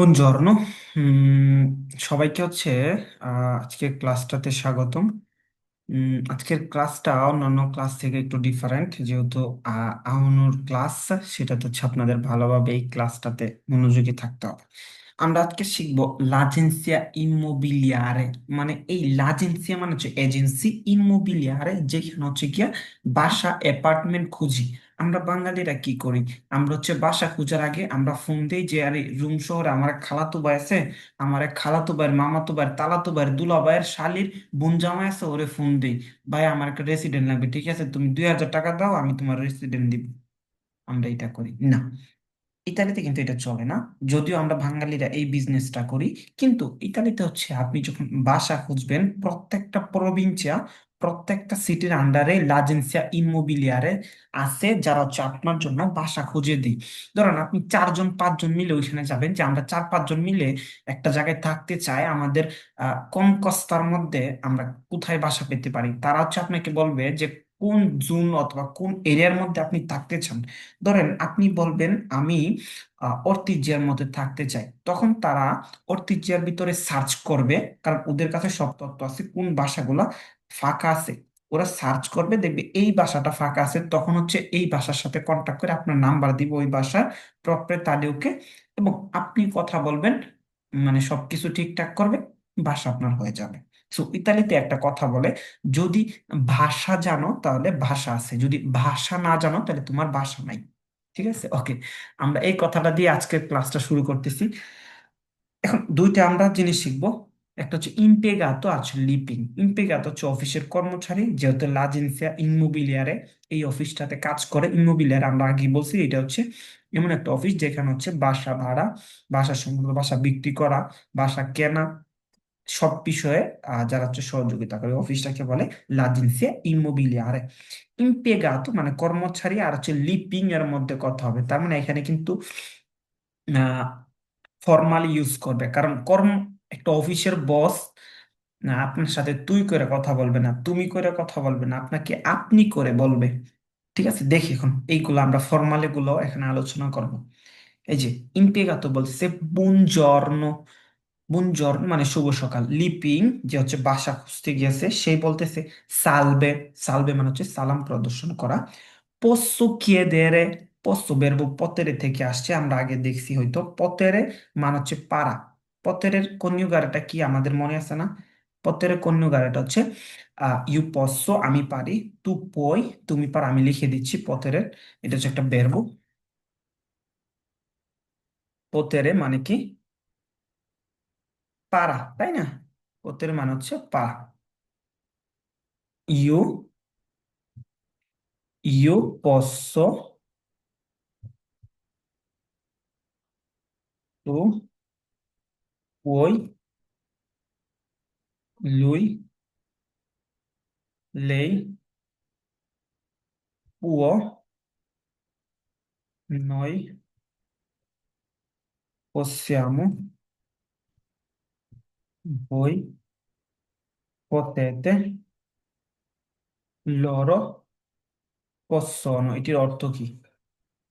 বুongiorno উম, সবাইকে হচ্ছে আহ, আজকের ক্লাসটাতে স্বাগতম। উম, আজকের ক্লাসটা অন্যান্য ক্লাস থেকে একটু ডিফারেন্ট যেহেতু আহ, আহনুর ক্লাস সেটাতে হচ্ছে আপনাদের ভালোভাবে এই ক্লাসটাতে মনোযোগী থাকতে হবে। আমরা আজকে শিখব লাজেন্সিয়া ইমোবিলিয়ারে মানে এই লাজেন্সিয়া মানে হচ্ছে এজেন্সি ইমোবিলিয়ারে যেখানে হচ্ছে গিয়া বাসা অ্যাপার্টমেন্ট খুঁজি। আমরা বাঙালিরা কি করি? আমরা হচ্ছে বাসা খোঁজার আগে আমরা ফোন দিই যে, আরে রুম শহরে আমার এক খালাতো ভাই আছে, আমার এক খালাতো ভাইয়ের মামাতো ভাইয়ের তালাতো ভাইয়ের দুলা ভাইয়ের শালির বোন জামাই আছে, ওরে ফোন দিই। ভাই, আমার একটা রেসিডেন্ট লাগবে, ঠিক আছে? তুমি দুই হাজার টাকা দাও, আমি তোমার রেসিডেন্ট দিব। আমরা এটা করি। না। ইতালিতে কিন্তু এটা চলে না। যদিও আমরা বাঙালিরা এই বিজনেসটা করি, কিন্তু ইতালিতে হচ্ছে আপনি যখন বাসা খুঁজবেন, প্রত্যেকটা প্রভিন্সিয়া প্রত্যেকটা সিটির আন্ডারে লাজেন্সিয়া ইমোবিলিয়ারে আছে, যারা হচ্ছে আপনার জন্য বাসা খুঁজে দিই ধরেন আপনি চারজন, পাঁচজন মিলে ওইখানে যাবেন, যে আমরা চার, পাঁচজন মিলে একটা জায়গায় থাকতে চাই, আমাদের কম কস্তার মধ্যে আমরা কোথায় বাসা পেতে পারি? তারা হচ্ছে আপনাকে বলবে যে কোন জোন অথবা কোন এরিয়ার মধ্যে আপনি থাকতে চান। ধরেন আপনি বলবেন, আমি অর্তিজিয়ার মধ্যে থাকতে চাই। তখন তারা অর্তিজিয়ার ভিতরে সার্চ করবে, কারণ ওদের কাছে সব তথ্য আছে, কোন বাসাগুলা ফাঁকা আছে। ওরা সার্চ করবে, দেখবে এই বাসাটা ফাঁকা আছে, তখন হচ্ছে এই বাসার সাথে কন্ট্যাক্ট করে আপনার নাম্বার দিব ওই বাসার প্রপ্রেতারিওকে এবং আপনি কথা বলবেন মানে সবকিছু ঠিকঠাক করবে, বাসা আপনার হয়ে যাবে। সো ইতালিতে একটা কথা বলে, যদি ভাষা জানো, তাহলে ভাষা আছে। যদি ভাষা না জানো, তাহলে তোমার ভাষা নাই। ঠিক আছে? ওকে আমরা এই কথাটা দিয়ে আজকের ক্লাসটা শুরু করতেছি। এখন দুইটা আমরা জিনিস শিখব। একটা হচ্ছে আর হচ্ছে লিপিং ইম্পেগাতো হচ্ছে অফিসের কর্মচারী, যেহেতু লাজেন্সিয়া ইমোবিলিয়ারে এই অফিসটাতে কাজ করে। ইমোবিলিয়ার আমরা আগে বলছি, এটা হচ্ছে এমন একটা অফিস যেখানে হচ্ছে বাসা ভাড়া, বাসা সংক্রান্ত বাসা বিক্রি করা, বাসা কেনা সব বিষয়ে যারা হচ্ছে সহযোগিতা করে। অফিসটাকে বলে লাজেন্সিয়া ইমোবিলিয়ারে ইম্পেগাতো মানে কর্মচারী আর হচ্ছে লিপিং এর মধ্যে কথা হবে। তার মানে এখানে কিন্তু ফর্মালি ইউজ করবে। কারণ কর্ম একটা অফিসের বস, না, আপনার সাথে তুই করে কথা বলবে না, তুমি করে কথা বলবে না, আপনাকে আপনি করে বলবে। ঠিক আছে? দেখি এখন, এইগুলো আমরা ফর্মালি গুলো এখানে আলোচনা করব। এই যে ইম্পিয়েগাতো বলছে বুনজর্নো বুনজর্ন মানে শুভ সকাল। লিপিং, যে হচ্ছে বাসা খুঁজতে গিয়েছে, সেই বলতেছে, সালবে সালবে মানে হচ্ছে সালাম প্রদর্শন করা। পোস্সো chiedere পোস্সো বেরবো পতেরে থেকে আসছে, আমরা আগে দেখছি হয়তো। পতেরে মানে হচ্ছে পারা পতেরের কন্যুগারটা কি আমাদের মনে আছে না? পতেরের কন্যুগারটা হচ্ছে আহ ইউ পসো, আমি পারি, তু পই, তুমি পার, আমি লিখে দিচ্ছি পতেরের এটা হচ্ছে একটা বেরবো পতেরে মানে কি? পারা, তাই না? পতেরে মানে হচ্ছে পারা ইউ ইউ posso tu puoi lui lei può noi possiamo voi potete loro possono এটির অর্থ কি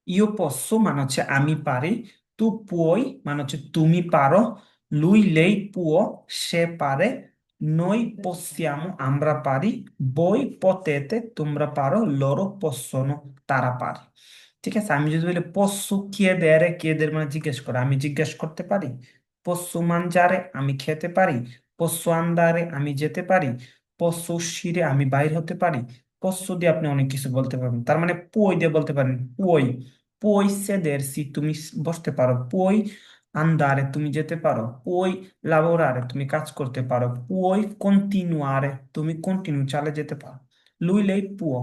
ইউ পসো মানে হচ্ছে আমি পারি তু পুoi মানে হচ্ছে তুমি পারো lui lei può, se pare, noi possiamo, ambra pari, voi potete, tumbra paro, loro possono, tara pari. ঠিক আছে? আমি যদি বলি পশু খেয়ে দেয় মানে জিজ্ঞেস করে। আমি জিজ্ঞেস করতে পারি পশু মাঞ্জারে আমি খেতে পারি। পশু আন্দারে, আমি যেতে পারি। পশু শিরে, আমি বাইর হতে পারি। পশু দিয়ে আপনি অনেক কিছু বলতে পারেন তার মানে পই দিয়ে বলতে পারেন, পই। পই সে দের সি, তুমি বসতে পারো। পই andare তুমি যেতে পারো puoi lavorare তুমি কাজ করতে পারো puoi continuare তুমি কন্টিনিউ চালিয়ে যেতে পারো lui lei può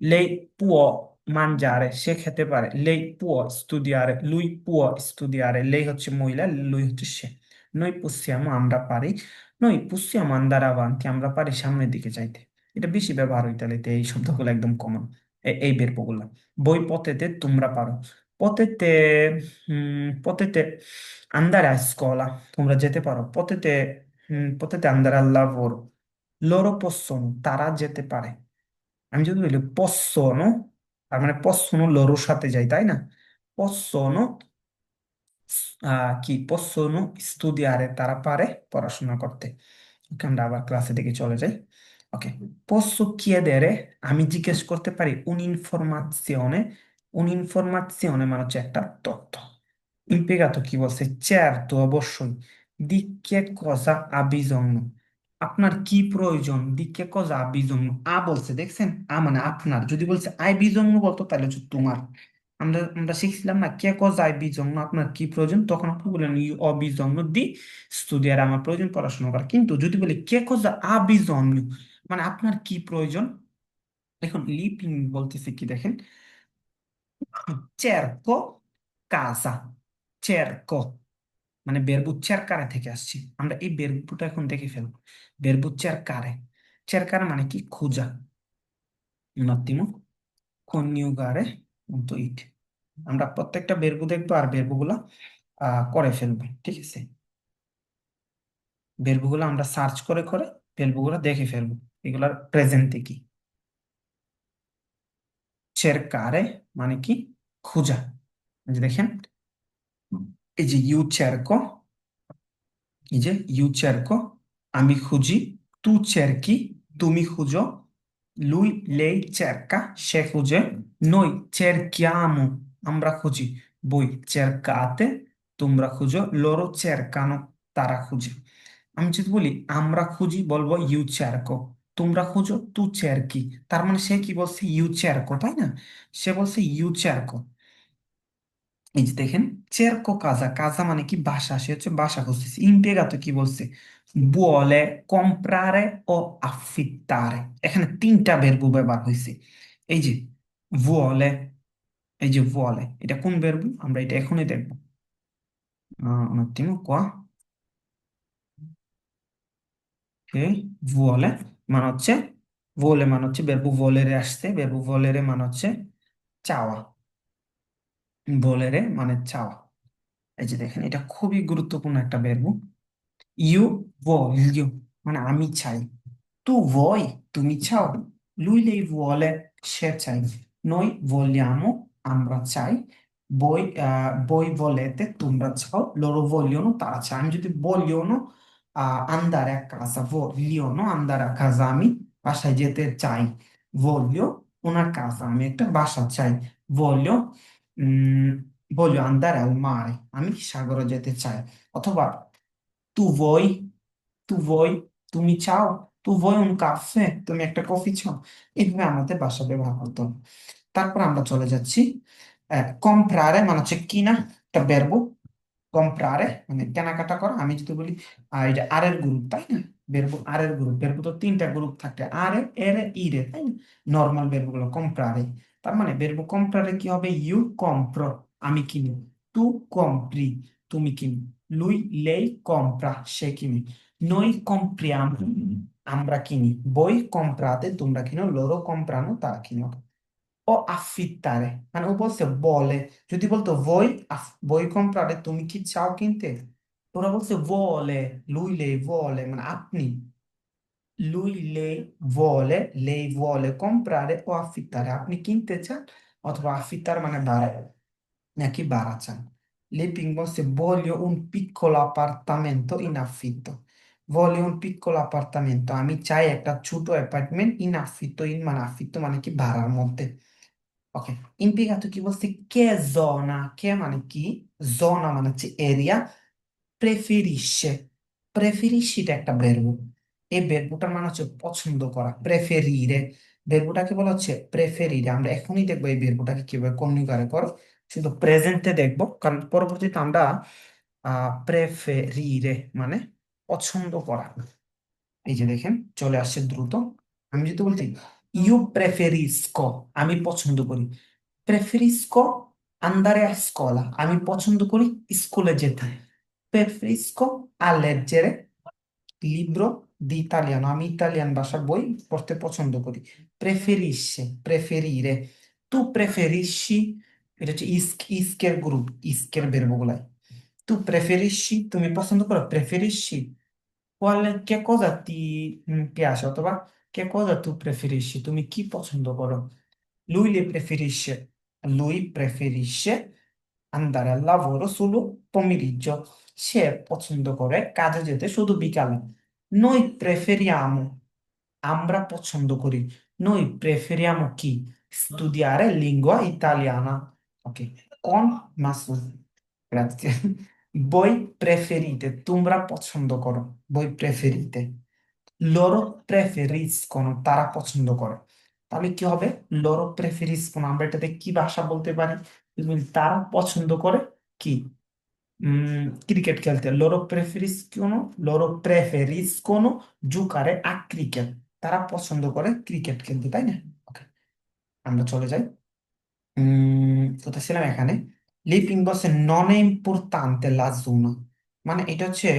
lei può mangiare সে খেতে পারে lei può studiare lui può studiare lei হচ্ছে মহিলা lui হচ্ছে সে noi possiamo আমরা পারি noi possiamo andare avanti আমরা পারি সামনের দিকে যাইতে এটা বেশি ব্যবহার হয় ইতালিতে এই শব্দগুলো একদম কমন এই বেরবগুলো বই পতেতে তোমরা পারো পতেতে হুম পতেতে andare a scuola তোমরা যেতে পারো পতেতে হুম পতেতে andare al lavoro loro possono তারা যেতে পারে আমি যদি বলি possono তার মানে possono লরোর সাথে যাই তাই না possono আহ, কি possono studiare তারা পারে পড়াশোনা করতে ওকে আমরা আবার ক্লাসে দিকে চলে যাই ওকে posso chiedere আমি জিজ্ঞেস করতে পারি un'informazione un'informazione মানে হচ্ছে একটা তথ্য impiegato কি বলছে certo অবশ্যই di che cosa ha bisogno? আপনার কি প্রয়োজন di che cosa ha আ বলছে দেখছেন আ মানে আপনার যদি বলছে আই bisogno বলতো তাহলে হচ্ছে তোমার আমরা আমরা শিখছিলাম না কে cosa hai bisogno? আপনার কি প্রয়োজন তখন আপনি বললেন ho bisogno di studiare আমার প্রয়োজন পড়াশোনা করা কিন্তু যদি বলি কে cosa ha bisogno? মানে আপনার কি প্রয়োজন এখন লিপিং বলতেছে কি দেখেন cerco casa. Cerco. মানে বেরবু চেরকারে থেকে আসছি। আমরা এই বেরবুটা এখন দেখে ফেলব। বেরবু চেরকারে চেরকারে মানে কি? খোঁজা। Un attimo coniugare punto it. আমরা প্রত্যেকটা বেরবু দেখব আর বেরবুগুলা করে ফেলব। ঠিক আছে? বেরবুগুলো আমরা সার্চ করে করে বেরবুগুলো দেখে ফেলব। এগুলার প্রেজেন্টে কি? চেরকারে মানে কি? খোঁজা। যে দেখেন, এই যে ইউ চেরকো এই যে ইউ চেরকো আমি খুঁজি, তু চেরকি তুমি খুঁজো, লুই lei চেরকা সে খুঁজে noi cerchiamo আমরা খুঁজি voi cercate তোমরা খুঁজো loro cercano তারা খুঁজে। আমি যদি বলি, আমরা খুঁজি, বলব ইউ চেরকো তোমরা খুঁজো তু চেরকি তার মানে সে কি বলছে? ইউ চেরকো তাই না? সে বলছে ইউ চেরকো এই যে দেখেন চেরকো কাজা। কাজা মানে কি? বাসা। সে হচ্ছে বাসা খুঁজতেছে। ইম্পিয়েগাতো কি বলছে? vuole comprare ও affittare এখানে তিনটা ভার্ব ব্যবহার হয়েছে। এই যে vuole এই যে vuole এটা কোন ভার্ব আমরা এটা এখনই দেখব। আহ, ok vuole মানে হচ্ছে vuole মানে হচ্ছে ভার্ব volere আসছে ভার্ব volere মানে হচ্ছে চাওয়া। volere মানে চাওয়া। এই যে দেখেন এটা খুবই গুরুত্বপূর্ণ একটা ভার্ব ইউ voglio মানে আমি চাই। তু vuoi তুমি চাও। lei vuole সে চাই। noi vogliamo আমরা চাই। বই voi volete তোমরা চাও। loro vogliono তারা চায়। আমি যদি আহ, andare a casa vogliono andare a casa আমি বাসায় যেতে চাই voglio una casa আমি একটা বাসা চাই voglio উম, voglio andare al mare আমি সাগরে যেতে চাই অথবা tu vuoi tu vuoi তুমি চাও tu vuoi un caffè তুমি একটা কফি চাও এইভাবে আমাদের ভাষা ব্যবহার করতে হবে তারপর আমরা চলে যাচ্ছি comprare মানে হচ্ছে কিনা একটা verbo কম্প্রারে মানে কেনাকাটা করো আমি যদি বলি আর এর গ্রুপ তাই না? ভেরবো আর এর গ্রুপ ভেরবো তো তিনটা গ্রুপ থাকতে আর এর ই রে তাই না? নরমাল ভেরবো গুলো কম্প্রারে তার মানে ভেরবো কম্প্রারে কি হবে? ইউ কম্প্র আমি কিনি। তু কম্প্রি তুমি কিনি। লুই লেই কম্প্রা সে কিনি। নই কম্প্রিয়াম আমরা কিনি। বই কম্প্রাতে তোমরা কিনো লোরো কম্প্রানো তারা কিনো। ও affittare মানে ও বলছে বলে যদি বলতো voi aff- voi comprare তুমি কি চাও কিনতে ওরা বলছে vuole lui lei vuole মানে আপনি lui lei vuole lei vuole comprare o affittare আপনি কিনতে চান অথবা affittare মানে ভাড়া নাকি ভাড়া চান Leping বলছে voglio un piccolo appartamento in affitto voglio un piccolo appartamento আমি চাই একটা ছোট অ্যাপার্টমেন্ট ইন affitto ইন মানে affitto মানে কি ভাড়ার মধ্যে ওকে impiegato কি বলছে কে zona কে মানে কি zona মানে হচ্ছে এরিয়া প্রেফেরিসে প্রেফেরিসিটা একটা verb এই verbটার মানে হচ্ছে পছন্দ করা প্রেফেরিরে verbটাকে বলা হচ্ছে প্রেফেরিরে আমরা এখনই দেখব এই verbটাকে কীভাবে কন্যুগারে করো শুধু প্রেজেন্টে দেখব কারণ পরবর্তীতে আমরা প্রেফেরিরে মানে পছন্দ করা এই যে দেখেন চলে আসছে দ্রুত আমি যদি বলছি ইউ প্রেফেরিস্কো আমি পছন্দ করি প্রেফেরিস্কো andare a scuola আমি পছন্দ করি স্কুলে যেতে preferisco a leggere libro di italiano আমি ইতালিয়ান ভাষার বই পড়তে পছন্দ করি preferisce preferire tu preferisci এটা হচ্ছে ইস্ক ইস্কের গ্রুপ ইস্কের বেরবগুলাই tu preferisci তুমি পছন্দ করো preferisci quale che cosa ti mm, piace অথবা che cosa tu preferisci তুমি কি পছন্দ করো lui le preferisce lui preferisce andare al lavoro solo pomeriggio সে পছন্দ করে কাজে যেতে শুধু বিকালে noi preferiamo আমরা পছন্দ করি noi preferiamo chi studiare lingua italiana ok con ma su grazie voi preferite তোমরা পছন্দ করো voi preferite Loro preferiscono, তারা পছন্দ করে। তাহলে কি হবে? loro preferiscono, আমরা এটাতে কি ভাষা বলতে পারি? তারা পছন্দ করে কি? ক্রিকেট খেলতে। loro preferiscono loro preferiscono giocare a cricket তারা পছন্দ করে ক্রিকেট খেলতে, তাই না? ওকে আমরা চলে যাই। কোথায় এখানে। লিপিং বলছে নন ইম্পর্টান্তে লা জোনা মানে এটা হচ্ছে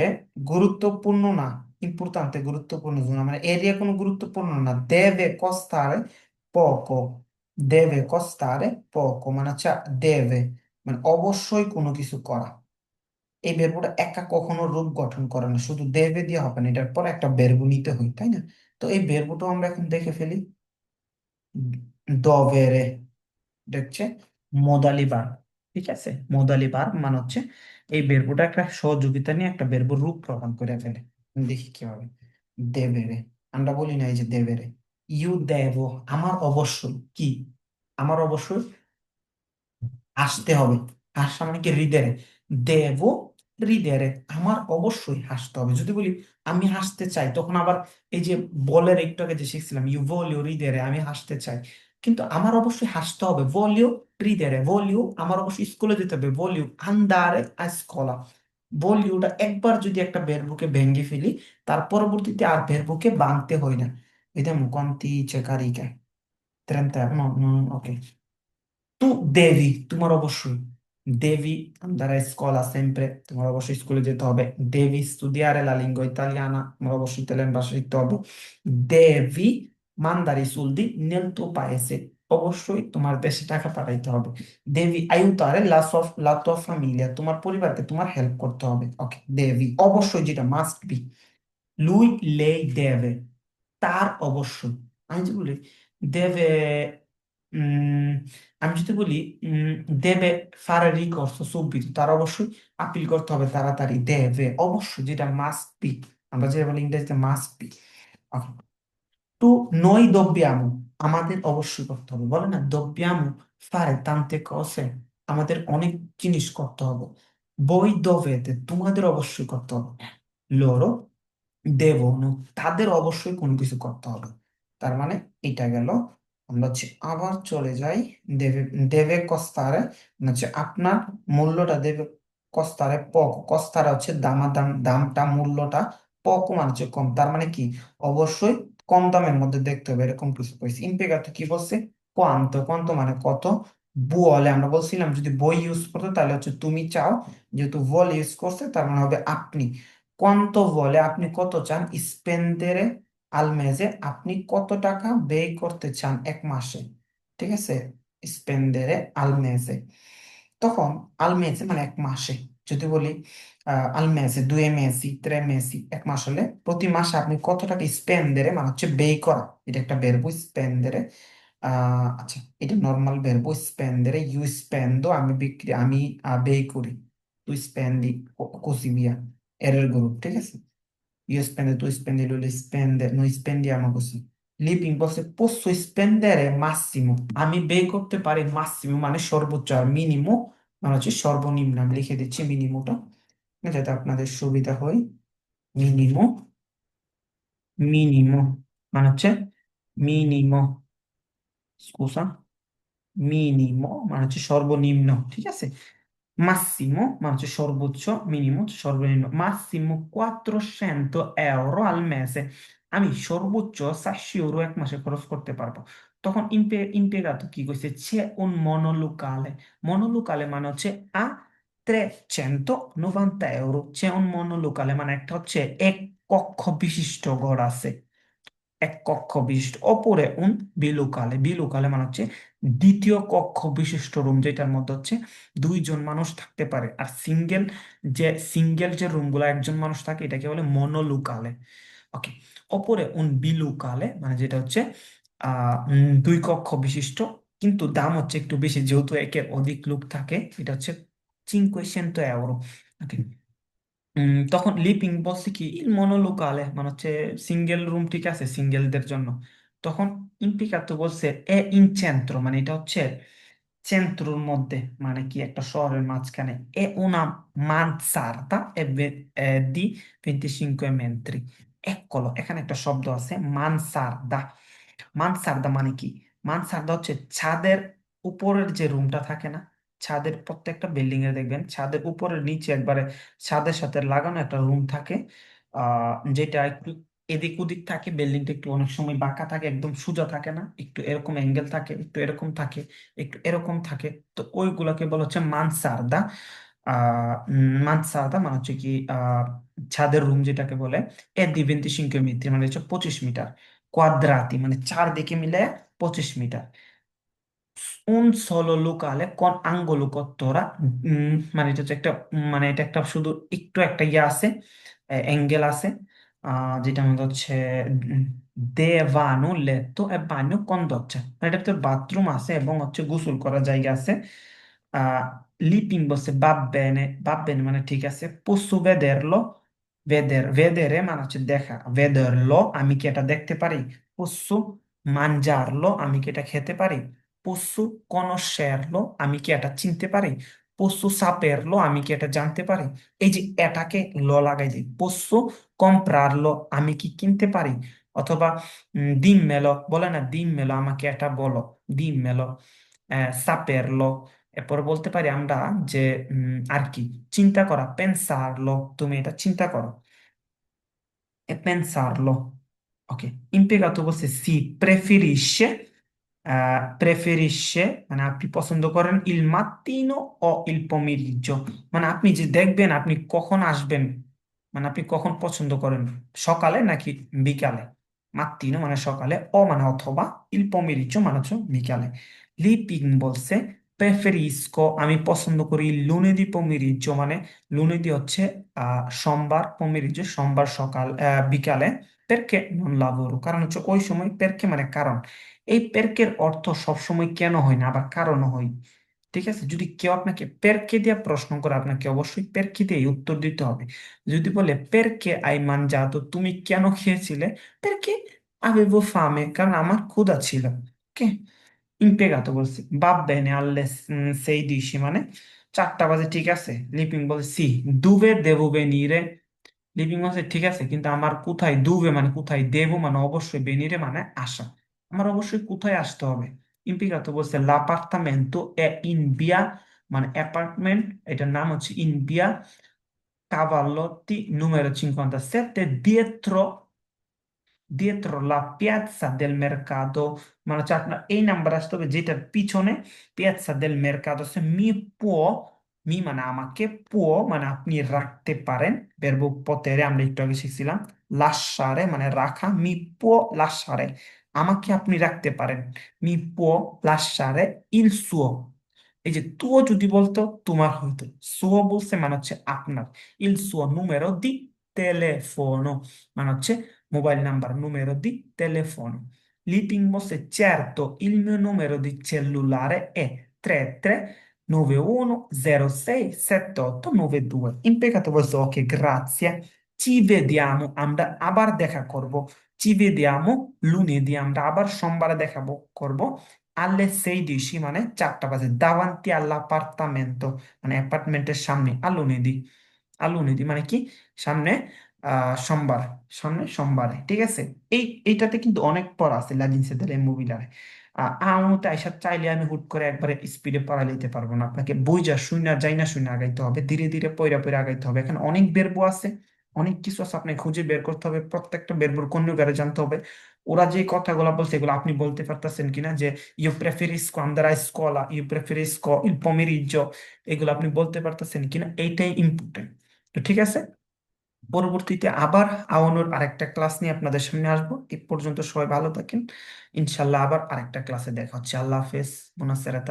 গুরুত্বপূর্ণ না। ইম্পর্টান্তে গুরুত্বপূর্ণ জোনা মানে এরিয়া কোনো গুরুত্বপূর্ণ না। দেবে কস্তারে poco দেবে কস্তারে poco মানে হচ্ছে দেবে মানে অবশ্যই কোনো কিছু করা। এই বেরবুটা একা কখনো রূপ গঠন করে না, শুধু দেবে দিয়ে হবে না, এটার পর একটা বেরবু নিতে হয়, তাই না? তো এই বেরবুটাও আমরা এখন দেখে ফেলি। দবেরে এটা হচ্ছে মোদালি বার ঠিক আছে? মোদালি বার মানে হচ্ছে এই বেরবুটা একটা সহযোগিতা নিয়ে একটা বেরবুর রূপ প্রদান করে ফেলে। দেখি কীভাবে দেবেরে আমরা বলি না এই যে দেবেরে ইউ দেব, আমার অবশ্যই। কি? আমার অবশ্যই? আসতে হবে। হাসা মানে কি? হৃদয়ে দেব, হৃদয়ে আমার অবশ্যই হাসতে হবে। যদি বলি, আমি হাসতে চাই, তখন আবার এই যে বলের একটু আগে যে শিখছিলাম, ইউ ভলিও হৃদয়ে আমি হাসতে চাই। কিন্তু আমার অবশ্যই হাসতে হবে। ভলিও হৃদয়ে ভলিও আমার অবশ্যই স্কুলে যেতে হবে। ভলিও আন্দারে আ স্কোলা বলিউড একবার যদি একটা বেরবুকে ভেঙে ফেলি, তার পরবর্তীতে আর বেরবুকে বাঁধতে হয় না। এটা মুকান্তি চেকারিকে ওকে। তু, দেবী, তোমার অবশ্যই। দেবী দ্বারা স্কুল আছে তোমার অবশ্যই স্কুলে যেতে হবে। দেবী স্টুডিয়ারে লালিঙ্গ, ইতালিয়ানা, তোমার অবশ্যই ইতালিয়ান ভাষা শিখতে হবে। দেবী, মান্দারি, সুলদি নেলতো পায়েসে। অবশ্যই তোমার দেশে টাকা পাঠাইতে হবে। aiutare la sua la tua famiglia তোমার পরিবারকে তোমার হেল্প করতে হবে। ওকে devi অবশ্যই যেটা মাস্ট বি লুই lei দেবে। তার অবশ্যই। আমি যদি বলি, দেবে আমি যদি বলি দেবে ফারে রিকোর্স subito তার অবশ্যই আপিল করতে হবে তাড়াতাড়ি। দেবে, অবশ্যই যেটা মাস্ট বি আমরা যেটা বলি ইংরেজিতে মাস্ট বি টু নই dobbiamo আমাদের অবশ্যই করতে হবে। বলে না dobbiamo fare tante কসে আমাদের অনেক জিনিস করতে হবে। voi dovete তোমাদের অবশ্যই করতে হবে। loro devono তাদের অবশ্যই কোনো কিছু করতে হবে। তার মানে এটা গেল। আমরা হচ্ছে আবার চলে যাই দেবে দেবে কস্তারে। মানে হচ্ছে আপনার মূল্যটা দেবে কস্তারে পক। কস্তারে হচ্ছে দামা দাম দামটা, মূল্যটা পক মানে হচ্ছে কম। তার মানে কি? অবশ্যই কম দামের মধ্যে দেখতে হবে, এরকম কিছু কইছে ইম্পেগাতো কি বলছে? কোয়ান্তো কোয়ান্তো মানে কত? বুয়লে আমরা বলছিলাম যদি বই ইউজ করতে, তাহলে হচ্ছে তুমি চাও যেহেতু বল ইউজ করছে, তার মানে হবে আপনি। কোয়ান্তো বলে আপনি কত চান? স্পেন্দেরে আলমেজে আপনি কত টাকা ব্যয় করতে চান এক মাসে? ঠিক আছে? স্পেন্দেরে আল মেজে তখন আলমেজে মানে এক মাসে। যদি বলি আহ, আল মেজে দুই মেসি ত্রে মেসি এক মাস হলে প্রতি মাসে আপনি কত টাকা স্পেন্দেরে মানে হচ্ছে ব্যয় করা। এটা একটা বেরবো স্পেন্দেরে আহ আচ্ছা এটা নর্মাল বেরবো স্পেন্দেরে ইউ স্পেন্ডো আমি বিক্রি আমি আহ, ব্যয় করি। তুই স্পেন্দি così via era il gruppo, ঠিক আছে? io spendo, tu spendi, lui spende, noi spendiamo così. Living বলছে posso spendere massimo আমি ব্যয় করতে পারি মাসিমো মানে সর্বোচ্চ আর মিনিমো মানে হচ্ছে সর্বনিম্ন, আমি লিখে দিচ্ছি মিনিমোটা, যাতে আপনাদের সুবিধা হয়। মিনিমো মিনিমো মানে হচ্ছে মিনিমো স্কুসা মিনিমো মানে হচ্ছে সর্বনিম্ন, ঠিক আছে? মাসিমো মানে হচ্ছে সর্বোচ্চ মিনিমো সর্বনিম্ন, মাসিমো 400 euro al mese, আমি সর্বোচ্চ 400 ইউরো এক মাসে খরচ করতে পারব। তখন ইম্পে ইম্পেগাতো কি কইছে c'è un monolocale. Monolocale মানে হচ্ছে আ ত্রে a 390 euro. C'è un monolocale মানে একটা হচ্ছে এক কক্ষ বিশিষ্ট ঘর আছে। এক কক্ষ বিশিষ্ট। অপরে উন বিলুকালে বিলুকালে মানে হচ্ছে দ্বিতীয় কক্ষ বিশিষ্ট রুম যেটার মধ্যে হচ্ছে দুইজন মানুষ থাকতে পারে। আর সিঙ্গেল যে সিঙ্গেল যে রুমগুলো একজন মানুষ থাকে, এটাকে বলে মনোলুকালে ওকে অপরে উন বিলুকালে মানে যেটা হচ্ছে আহ দুই কক্ষ বিশিষ্ট কিন্তু দাম হচ্ছে একটু বেশি যেহেতু একের অধিক লোক থাকে এটা হচ্ছে 500 euro উম, তখন লিপিং বলছে কি il monolocale মানে হচ্ছে সিঙ্গেল রুম ঠিক আছে সিঙ্গেলদের জন্য। তখন ইম্পিকাতো বলছে এ ইন centro মানে এটা হচ্ছে centroর মধ্যে মানে কি একটা শহরের মাঝখানে। এ mansarda e ve- e di 25 metri এক্কলো এখানে একটা শব্দ আছে মানসারদা মানসারদা মানে কি? মানসারদা হচ্ছে ছাদের উপরের যে রুমটা থাকে না, ছাদের প্রত্যেকটা বিল্ডিং এ দেখবেন, ছাদের উপরের নিচে একবারে ছাদের সাথে লাগানো একটা রুম থাকে। আহ যেটা একটু এদিক ওদিক থাকে বিল্ডিংটা একটু অনেক সময় বাঁকা থাকে, একদম সোজা থাকে না, একটু এরকম অ্যাঙ্গেল থাকে, একটু এরকম থাকে, একটু এরকম থাকে। তো ওইগুলোকে বলা হচ্ছে মানসারদা। আহ মানসারদা মানে হচ্ছে কি আহ ছাদের রুম যেটাকে বলে, এ দি 25 মিত্র মানে হচ্ছে পঁচিশ মিটার। কোয়াদ্রাতি মানে চারদিকে মিলে পঁচিশ মিটার। solo locale con angolo cottura উম, মানে এটা হচ্ছে একটা মানে এটা একটা শুধু একটু একটা ইয়ে আছে অ্যাঙ্গেল আছে যেটা আমাদের হচ্ছে দেভানো লেত্তো e bagno con doccia মানে এটা ভিতরে বাথরুম আছে এবং হচ্ছে গোসল করার জায়গা আছে। আহ লিপিং বসে va বেনে বাপ bene মানে ঠিক আছে posso vederlo ভেদের ভেদের মানে হচ্ছে দেখা ভেদের ল আমি কি এটা দেখতে পারি পশু মাঞ্জার লো আমি কি এটা খেতে পারি পশু কোন শের আমি কি এটা চিনতে পারি পশু সাপের লো আমি কি এটা জানতে পারি এই যে এটাকে ল লাগাই দিই পশু কম্প্রার লো আমি কি কিনতে পারি অথবা ডিম মেলো বলে না ডিম মেলো আমাকে এটা বলো ডিম মেলো সাপের লো এরপর বলতে পারি আমরা যে আর কি চিন্তা করা pensarlo তুমি এটা চিন্তা করো। e pensarlo. Ok, impiegato বলছে সি preferisce আহ, preferisce মানে আপনি পছন্দ করেন il mattino o il pomeriggio মানে আপনি যে দেখবেন আপনি কখন আসবেন মানে আপনি কখন পছন্দ করেন সকালে নাকি বিকালে? মাত্তিনো মানে সকালে ও মানে অথবা il pomeriggio মানে হচ্ছে বিকালে। লিপিং বলছে preferisco আমি পছন্দ করি lunedì pomeriggio মানে lunedì হচ্ছে আহ সোমবার pomeriggio সোমবার সকাল আহ, বিকালে perché non lavoro? কারণ হচ্ছে ওই সময় perché মানে কারণ এই পেরকের অর্থ সবসময় কেন হয় না আবার কারণও হয় ঠিক আছে যদি কেউ আপনাকে পেরকে দিয়ে প্রশ্ন করে আপনাকে অবশ্যই পেরকে দিয়ে উত্তর দিতে হবে যদি বলে পেরকে আই mangiato তুমি কেন খেয়েছিলে পেরকে avevo fame? কারণ আমার ক্ষুধা ছিল ওকে impiegato বলছি। va bene alle mm, 16 মানে। চারটা বাজে ঠিক আছে লিপিং বলছে সি dove devo venire লিভিং বলছে ঠিক আছে কিন্তু আমার কোথায় দুবে মানে কোথায় দেবো মানে অবশ্যই বেনিরে মানে আসা আমার অবশ্যই কোথায় আসতে হবে? ইম্পিগাতো বলছে l'appartamento è in via মানে অ্যাপার্টমেন্ট এটার নাম হচ্ছে ইন via Cavallotti numero 57 dietro dietro la piazza del mercato মানে হচ্ছে আপনার এই নাম্বার আসতে হবে যেটার পিছনে piazza del mercato সে মি può মি মানে আমাকে può মানে আপনি রাখতে পারেন verbo potere আমরা একটু আগে শিখছিলাম lasciare মানে রাখা মি può lasciare আমাকে আপনি রাখতে পারেন me può lasciare il suo এই যে তুও যদি বলতো তোমার হইতো সুও বলছে মানে হচ্ছে আপনার il suo numero di telefono মানে হচ্ছে mobile number numero di telefono Lipping Mosse, certo, il mio numero di cellulare è 3391067892 impiegato বলছে ওকে grazie ci vediamo আমরা আবার দেখা করব ci vediamo lunedì আমরা আবার সোমবারে দেখা ব- করব alle 16 মানে চারটা বাজে davanti all'appartamento মানে অ্যাপার্টমেন্টের সামনে a lunedì a lunedì মানে কি সামনে আহ সোমবার, সামনে সোমবারে, ঠিক আছে? এই, এইটাতে কিন্তু অনেক পড়া আছে লাজিনসে দেলে মুবিলারে আহমতে আইসা চাইলে আমি হুট করে একবারে স্পিডে পড়া নিতে পারব না। আপনাকে যা শুনে যাই না শুনে আগাইতে হবে, ধীরে ধীরে পয়রা পয়রা আগাইতে হবে। এখানে অনেক বেরবো আছে, অনেক কিছু আছে আপনাকে খুঁজে বের করতে হবে, প্রত্যেকটা বেরবোর কন্যুগারে জানতে হবে। ওরা যে কথাগুলো বলছে এগুলো আপনি বলতে পারতেছেন কিনা যে ইউ প্রেফেরিস্কো a scuola ইউ প্রেফেরিস্কো il pomeriggio এগুলো আপনি বলতে পারতেছেন কিনা, এইটাই ইম্পর্টেন্ট তো ঠিক আছে? পরবর্তীতে আবার আওয়ানোর আরেকটা ক্লাস নিয়ে আপনাদের সামনে আসব। এ পর্যন্ত সবাই ভালো থাকেন। ইনশাল্লাহ আবার আরেকটা ক্লাসে দেখা হচ্ছে। আল্লাহ হাফেজ। মুনাসেরাত।